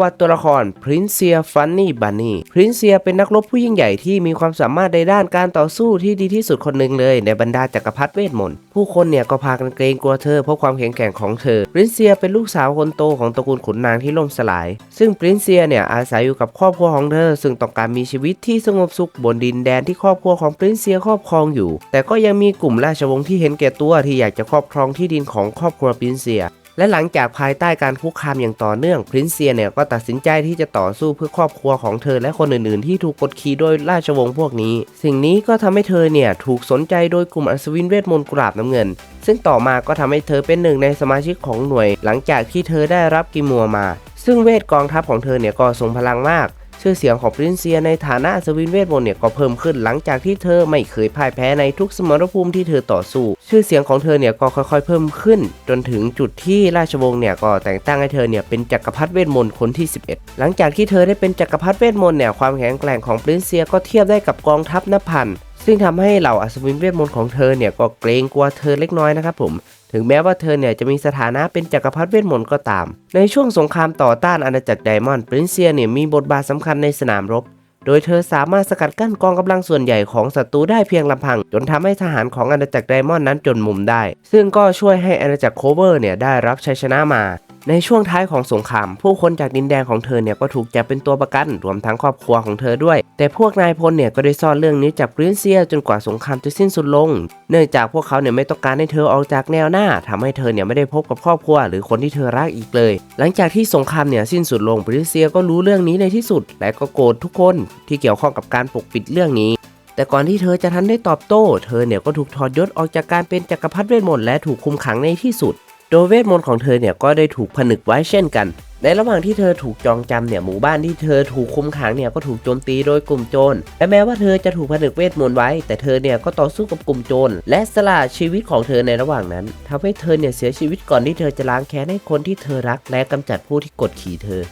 วัติตัวละครพรินเซียฟันนี่บันนี่พรินเซียเป็นนักรบผู้ยิ่งใหญ่ที่มีความสามารถในด้านการต่อสู้ที่ดีที่สุดคนหนึ่งเลยในบรรดาจักรพรรดิเวทมนต์ผู้คนเนี่ยก็พากันเกรงกลัวเธอเพราะความแข็งแกร่งของเธอพรินเซียเป็นลูกสาวคนโตของตระกูลขุนนางที่ล่มสลาย ซึ่งพรินเซียเนี่ยอาศัยอยู่กับครอบครัวของเธอ ซึ่งต้องการมีชีวิตที่สงบสุขบนดินแดนที่ครอบครัวของพรินเซียครอบครองอยู่ แต่ก็ยังมีกลุ่มราชวงศ์ที่เห็นแก่ตัวที่อยากจะครอบครองที่ดินของครอบครัวพรินเซีย และหลังจากภายใต้การคุกคามอย่างต่อเนื่องพรินเซียเนี่ยก็ตัดสินใจที่จะต่อสู้เพื่อครอบครัวของเธอและคนอื่นๆ ที่ถูกกดขี่โดยราชวงศ์พวกนี้ สิ่งนี้ก็ทำให้เธอเนี่ยถูกสนใจโดยกลุ่มอัศวินเวทมนต์กราบน้ำเงิน ซึ่งต่อมาก็ทำให้เธอเป็นหนึ่งในสมาชิกของหน่วย หลังจากที่เธอได้รับกิมัวมา ซึ่งเวทกองทัพของเธอเนี่ยก็ทรงพลังมาก ชื่อเสียงของปรินเซียในฐานะอัศวินเวทมนต์เนี่ยก็เพิ่มขึ้นหลังจากที่เธอไม่เคยพ่ายแพ้ในทุกสมรภูมิที่เธอต่อสู้ ชื่อเสียงของเธอเนี่ยก็ค่อยๆ เพิ่มขึ้น จนถึงจุดที่ราชวงศ์เนี่ยก็แต่งตั้งให้เธอเนี่ยเป็นจักรพรรดิเวทมนต์คนที่ 11 หลังจากที่เธอได้เป็นจักรพรรดิเวทมนต์เนี่ยความแข็งแกร่งของปรินเซียก็เทียบได้กับกองทัพนับพันซึ่งทำให้เหล่าอัศวินเวทมนต์ของเธอเนี่ยก็เกรงกลัวเธอเล็กน้อยนะครับผม ถึงแม้ว่าเธอเนี่ยจะมีสถานะเป็นจักรพรรดิเวทมนต์ก็ตาม ในช่วงสงครามต่อต้านอาณาจักรไดมอนด์ปรินเซียเนี่ยมีบทบาทสำคัญในสนามรบ โดยเธอสามารถสกัดกั้นกองกำลังส่วนใหญ่ของศัตรูได้เพียงลำพัง จนทำให้ทหารของอาณาจักรไดมอนด์นั้นจนมุมได้ ซึ่งก็ช่วยให้อาณาจักรโคเวอร์เนี่ยได้รับชัยชนะมาในช่วงท้ายของสงคราม ผู้คนจากดินแดนของเธอเนี่ยก็ถูกจับเป็นตัวประกันรวมทั้งครอบครัวของเธอด้วย แต่พวกนายพลเนี่ยก็ได้ซ่อนเรื่องนี้จากปรินเซียจนกว่าสงครามจะสิ้นสุดลง เนื่องจากพวกเขาเนี่ยไม่ต้องการให้เธอออกจากแนวหน้าทำให้เธอเนี่ยไม่ได้พบกับครอบครัวหรือคนที่เธอรักอีกเลย หลังจากที่สงครามเนี่ยสิ้นสุดลงปรินเซียก็รู้เรื่องนี้ในที่สุด และก็โกรธทุกคนที่เกี่ยวข้องกับการปกปิดเรื่องนี้แต่ก่อนที่เธอจะทันได้ตอบโต้ เธอเนี่ยก็ถูกถอดยศออกจากการเป็นจักรพรรดิเวทมนต์และถูกคุมขังในที่สุด โดยเวทมนต์ของเธอเนี่ยก็ได้ถูกผนึกไว้เช่นกัน ในระหว่างที่เธอถูกจองจำเนี่ยหมู่บ้านที่เธอถูกคุมขังเนี่ยก็ถูกโจมตีโดยกลุ่มโจรและแม้ว่าเธอจะถูกผนึกเวทมนต์ไว้ แต่เธอเนี่ยก็ต่อสู้กับกลุ่มโจรและสละชีวิตของเธอในระหว่างนั้นทำให้เธอเนี่ยเสียชีวิตก่อนที่เธอจะล้างแค้นให้คนที่เธอรักและกำจัดผู้ที่กดขี่เธอ